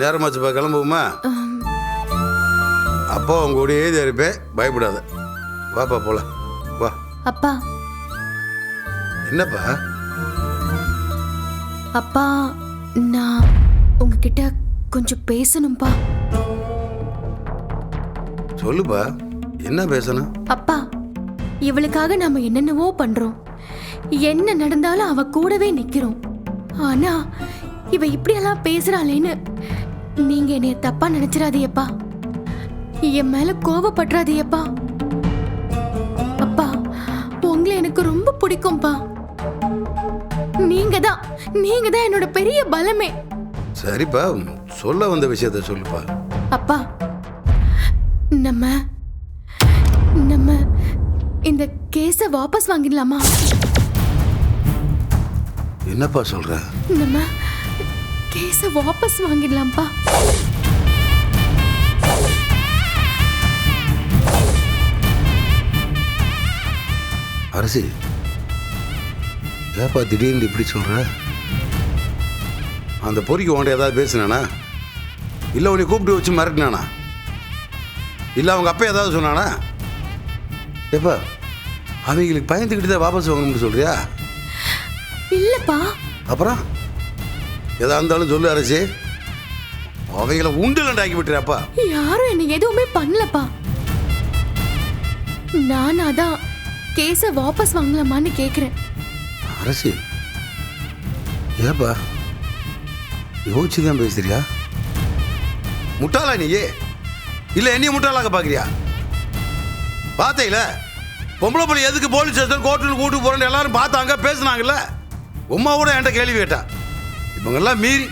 நேரமாச்சுப்பா கிளம்புவோமா? அப்போ உங்க கூடயே தான் இருப்பேன். பயப்படாத. வாப்பா போலாம். வா. அப்பா. என்னப்பா? அப்பா நான் உங்ககிட்ட கொஞ்சம் பேசணும்ப்பா சொல்லுப்பா. என்ன பேசணும்? அப்பா இவளுக்காக நாம என்னென்னவோ பண்றோம். என்ன நடந்தாலும் அவ கூடவே நிக்கிறோம். ஆனா இவ இப்படியெல்லாம் பேசுறாளேன்னு நீங்க என்னைய தப்பா நினைச்சிடாதீயப்பா என் மேல கோவப்படுறாதீயப்பா. அப்பா உங்களை எனக்கு ரொம்ப பிடிக்கும்பா. நீங்க தான் நீங்க தான் என்னோட பெரிய பலமே. சரிப்பா சொல்ல வந்த விஷயத்த சொல்லுப்பா. அப்பா நம்ம நம்ம இந்த கேஸ வாபஸ் வாங்கிடலாமா? என்னப்பா சொல்ற? நம்ம கேஸ வாபஸ் வாங்கிடலாம்ப்பா அரசி ஏப்பா திடீர்னு இப்படி சொல்ற? அந்த பொறிக்கு உன்ட்ட ஏதாவது பேசினானா? இல்லை உன்னை கூப்பிட்டு வச்சு மிரட்டினானா? இல்லை அவங்க அப்பா ஏதாவது சொன்னானா? ஏப்பா அவங்களுக்கு பயந்துக்கிட்டு தான் வாபஸ் வாங்கணும்னு சொல்றியா? இல்லப்பா. அப்புறம்? எதா இருந்தாலும் சொல்லு அரசி. அவங்கள உண்டுலண்டாக்கி விட்டுறாப்பா யாரும் என்ன எதுவுமே பண்ணலப்பா. நான் அதான் கேஸ வாபஸ் வாங்கலாமான்னு கேக்குறேன். அரசி ஏப்பா? யோசிச்சு தான் பேசுறியா? முட்டாளா நீயே? இல்லை என்னைய முட்டாளாக்க பார்க்குறியா பார்த்தீங்கள பொம்பளை பிள்ளை எதுக்கு போலீஸ் ஸ்டேஷன் கோர்ட்டில் கூட்டு போறேன்னு எல்லாரும் பார்த்தாங்க பேசுனாங்கல்ல? உமா கூட என்கிட்ட கேள்வி கேட்டா. இவங்கெல்லாம் மீறி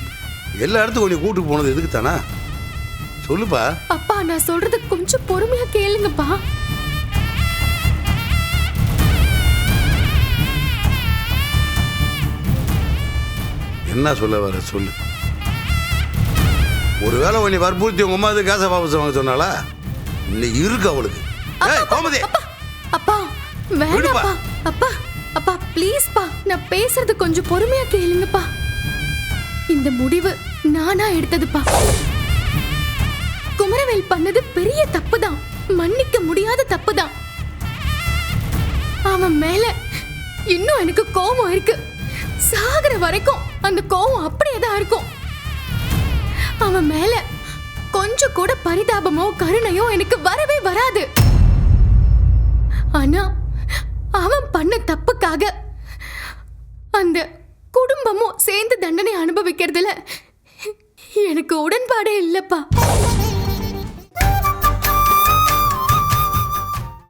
எல்லா இடத்துக்கும் உன்னை கூட்டு போனது எதுக்கு தானே சொல்லுப்பா. அப்பா நான் சொல்றது கொஞ்சம் பொறுமையா கேளுங்கப்பா. என்ன சொல்ல வர சொல்லு. ஒருவேளை உன்னை வற்புறுத்தி உங்க அம்மா காசை வாபஸ் வாங்க சொன்னாலா இன்னும் இருக்கு அவளுக்கு. ஏய் கோமதி. அப்பா. வேணாப்பா அப்பா அப்பா ப்ளீஸ்ப்பா நான் பேசுறது கொஞ்சம் பொறுமையா கேளுங்கப்பா. இந்த முடிவு நானா எடுத்ததுப்பா. குமரவேல் பண்ணது பெரிய தப்பு தான் மன்னிக்க முடியாத தப்பு தான் அவன் மேல இன்னும் எனக்கு கோபம் இருக்கு. சாகுற வரைக்கும் அந்த கோபம் அப்படியே தான் இருக்கும். அவன் மேல கொஞ்சம் கூட பரிதாபமோ கருணையோ எனக்கு வரவே வராது. ஆனா அவன் பண்ண தப்புக்காக தண்டனை அனுபவிக்கிறதுல எனக்கு உடன்பாடே இல்லப்பா.